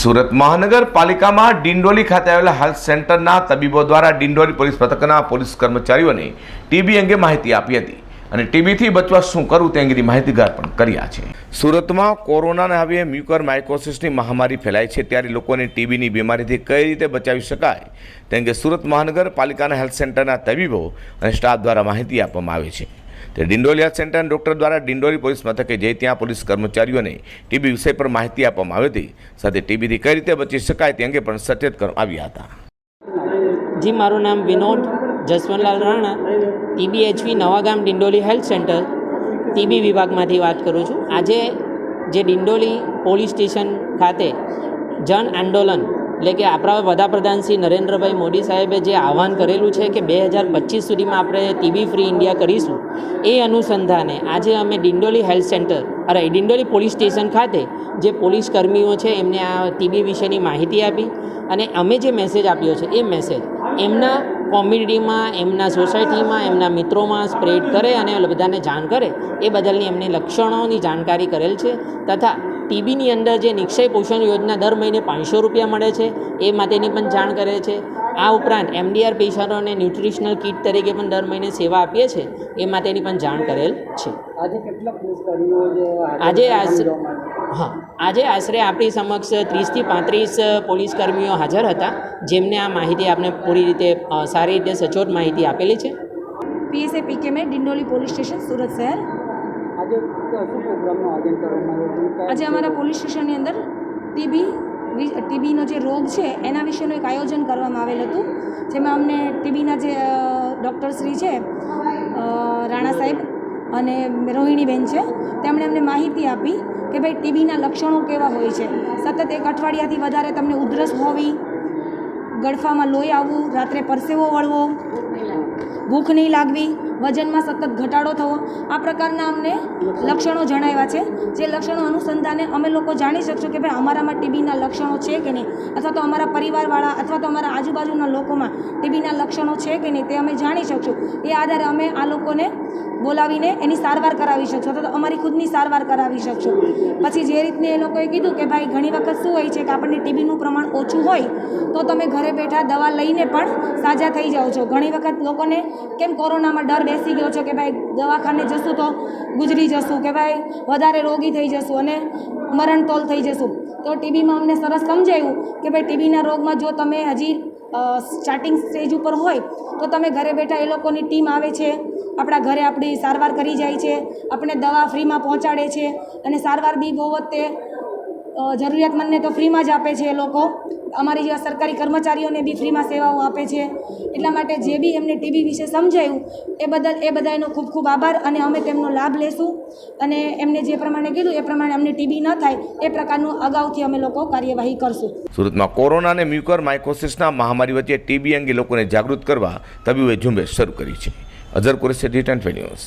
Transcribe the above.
સુરત મહાનગરપાલિકામાં ડિંડોલી ખાતે આવેલા હેલ્થ સેન્ટરના તબીબો દ્વારા ડિંડોલી પોલીસ મથકના પોલીસ કર્મચારીઓને ટીબી અંગે માહિતી આપી હતી અને ટીબીથી બચવા શું કરવું તે અંગેની માહિતીગાર પણ કર્યા છે. સુરતમાં કોરોનાના હવે મ્યુકર માઇકોસિસની મહામારી ફેલાય છે ત્યારે લોકોને ટીબીની બીમારીથી કઈ રીતે બચાવી શકાય તે અંગે સુરત મહાનગરપાલિકાના હેલ્થ સેન્ટરના તબીબો અને સ્ટાફ દ્વારા માહિતી આપવામાં આવે છે. ડિંડોલી હેલ્થ સેન્ટરના ડોક્ટર દ્વારા ડિંડોલી પોલીસ મથકે જઈ ત્યાં પોલીસ કર્મચારીઓને ટીબી વિષય પર માહિતી આપવામાં આવી હતી. સાથે ટીબીથી કઈ રીતે બચી શકાય તે અંગે પણ સચેત કરવામાં આવ્યા હતા. જી, મારું નામ Vinod Jaswantlal Rana, TBHV Navagam Dindoli health centre. TB વિભાગમાંથી વાત કરું છું. આજે જે ડિંડોલી પોલીસ સ્ટેશન ખાતે જન આંદોલન એટલે કે આપણા વડાપ્રધાન શ્રી નરેન્દ્રભાઈ મોદી સાહેબે જે આહવાન કરેલું છે કે બે હજાર પચીસ સુધીમાં આપણે ટીબી ફ્રી ઇન્ડિયા કરીશું, એ અનુસંધાને આજે અમે ડિંડોલી હેલ્થ સેન્ટર, અરે, ડિંડોલી પોલીસ સ્ટેશન ખાતે જે પોલીસ કર્મીઓ છે એમને આ ટીબી વિશેની માહિતી આપી અને અમે જે મેસેજ આપ્યો છે, એ મેસેજ એમના કોમ્યુનિટીમાં, એમના સોસાયટીમાં, એમના મિત્રોમાં સ્પ્રેડ કરે અને બધાને જાણ કરે, એ બદલની એમને લક્ષણોની જાણકારી કરેલ છે તથા ટીબીની અંદર જે નિક્ષય પોષણ યોજના દર મહિને પાંચસો રૂપિયા મળે છે એ માટેની પણ જાણ કરે છે. આ ઉપરાંત એમડીઆર પેશન્ટોને ન્યુટ્રિશનલ કીટ તરીકે પણ દર મહિને સેવા આપીએ છીએ એ માટેની પણ જાણ કરેલ છે. આજે હા આજે આશરે આપણી સમક્ષ ત્રીસથી પાંત્રીસ પોલીસ કર્મીઓ હાજર હતા જેમને આ માહિતી આપણે પૂરી રીતે સારી રીતે સચોટ માહિતી આપેલી છે. પીએસએ પીકે મેં ડિંડોલી પોલીસ સ્ટેશન સુરત શહેર. આજે અમારા પોલીસ સ્ટેશનની અંદર ટીબી ટીબીનો જે રોગ છે એના વિશેનું એક આયોજન કરવામાં આવેલ હતું. જેમાં અમને ટીબીના જે ડૉક્ટર શ્રી છે રાણા સાહેબ અને રોહિણીબેન છે તેમણે અમને માહિતી આપી કે ભાઈ ટીબીના લક્ષણો કેવા હોય છે. સતત એક અઠવાડિયાથી વધારે તમને ઉધરસ હોવી ગળફામાં લોહી આવવું રાત્રે પરસેવો વળવો ભૂખ નહીં લાગવી વજનમાં સતત ઘટાડો થવો, આ પ્રકારના અમને લક્ષણો જણાવ્યા છે. જે લક્ષણો અનુસંધાને અમે લોકો જાણી શકશું કે ભાઈ અમારામાં ટીબીના લક્ષણો છે કે નહીં, અથવા તો અમારા પરિવારવાળા અથવા તો અમારા આજુબાજુના લોકોમાં ટીબીના લક્ષણો છે કે નહીં તે અમે જાણી શકશું. એ આધારે અમે આ લોકોને બોલાવીને એની સારવાર કરાવી શકશો. અથવા તો અમારી ખુદની સારવાર કરાવી શકશો. પછી જે રીતને એ લોકોએ કીધું કે ભાઈ, ઘણી વખત શું હોય છે કે આપણને ટીબીનું પ્રમાણ ઓછું હોય, તો તમે ઘરે બેઠા દવા લઈને પણ સાજા થઈ જાઓ છો. ઘણી વખત લોકોને કેમ કોરોનામાં ડર બેસી ગયો છે કે ભાઈ, દવાખાને જશું તો ગુજરી જશું, કે ભાઈ, વધારે રોગી થઈ જશું અને મરણતોલ થઈ જશું. તો ટીબીમાં અમને સરસ સમજાયું કે ભાઈ, ટીબીના રોગમાં જો તમે હજી સ્ટાર્ટિંગ સ્ટેજ ઉપર હોય, તો તમે ઘરે બેઠા એ લોકોની ટીમ આવે છે, આપણા ઘરે આપણી સારવાર કરી જાય છે આપણે દવા ફ્રીમાં પહોંચાડે છે, અને સારવાર બી બહુ જ જરૂરિયાતમંદને તો ફ્રીમાં જ આપે છે એ લોકો. અમારી જેવા સરકારી કર્મચારીઓને બી ફ્રીમાં સેવાઓ આપે છે. એટલા માટે જે બી એમને ટીબી વિશે સમજાયું, એ બદલ, એ બધાનો ખૂબ ખૂબ આભાર અને અમે તેમનો લાભ લેશું. અને એમને જે પ્રમાણે કીધું, એ પ્રમાણે અમને ટીબી ન થાય, એ પ્રકારનું અગાઉથી અમે લોકો કાર્યવાહી કરશું. સુરતમાં કોરોના અને મ્યુકર માઇકોસિસના મહામારી વચ્ચે ટીબી અંગે લોકોને જાગૃત કરવા તબીબોએ ઝુંબેશ શરૂ કરી છે. Azhar Qureshi, D ten news.